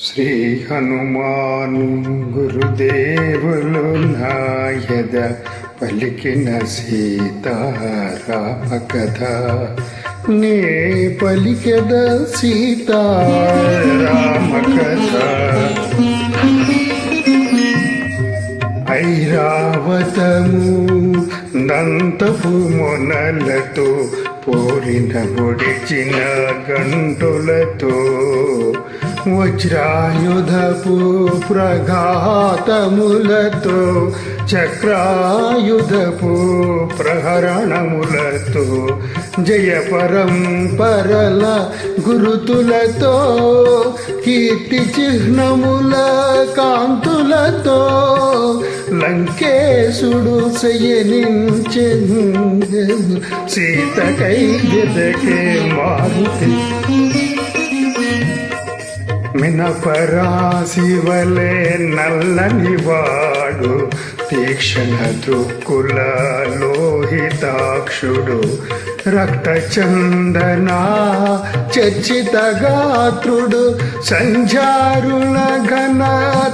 శ్రీ హనుమాను గురుదేవులు నాయద పలికిన సీతారామ కథ నే పలికద సీతారామ కథ ఐరావతము దంతపు మొనలతో పోరిన పొడిచిన గంటులతో వజ్రాయుధపు ప్రఘాతములతో చక్రాయుధపు ప్రహరణములతో జయ పరంపరల గురుతులతో కీర్తి చిహ్నముల కాంతులతో లంకేశుడు శయనించె సీతకై గెదకే మారుతి. మినపరాశివలే నల్లని వాడు తీక్షణ దృక్కుల లోహితాక్షుడు. రక్తచందన చర్చిత గాత్రుడు సంజారుణ ఘన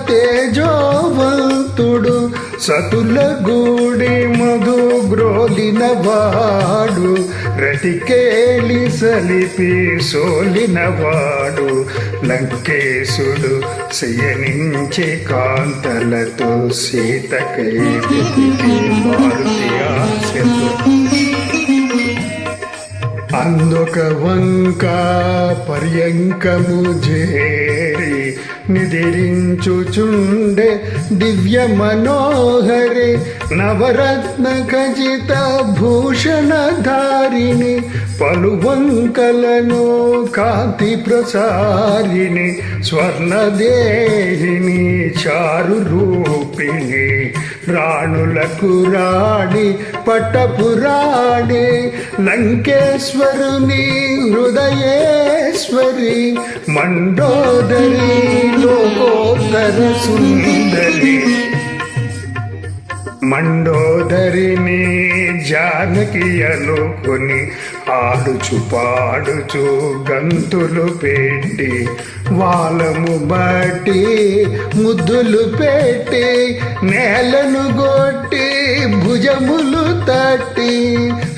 తేజోవంతుడు. సతుల గూడి మధు గ్రోలిన వాడు రటికేలి సలిపి సోలినవాడు లంకేశుడు శయనించే కాంతలతో సీతకై మారుతి ఆశతో అందుక వంక పర్యంకము జేరి నిదిరించుచుండే దివ్య మనోహరి నవరత్న ఖచిత భూష పలు పలువంకలను కాంతి ప్రసారిణి స్వర్ణదేహిని చారు రూపిణి రాణులకు రాణి పట్టపురాణి లంకేశ్వరుని హృదయేశ్వరి మండోదరి లోకోదర సుందరి. మండోదరిని జానకి అనుకుని ఆడుచు పాడుచు గంతులు పెట్టి వాళ్ళము బట్టి ముద్దులు పెట్టి నేలను గొట్టి భుజములు తట్టి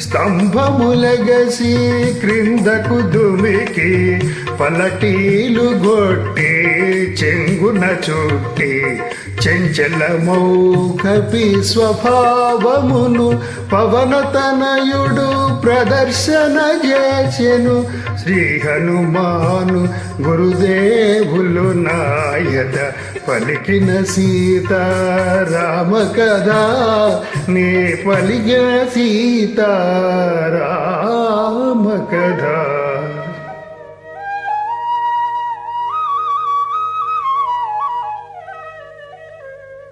స్తంభములగసి క్రిందకు దుమికి పలటీలు గొట్టి చెంగున చుట్టి చెంచలమౌ కపి స్వభావమును పవనతనయుడు ప్రదర్శన చేసెను శ్రీ హనుమాను గురుదేవులు నాయద పలికిన సీత రామ కదా నే పలికిన సీతారామ కదా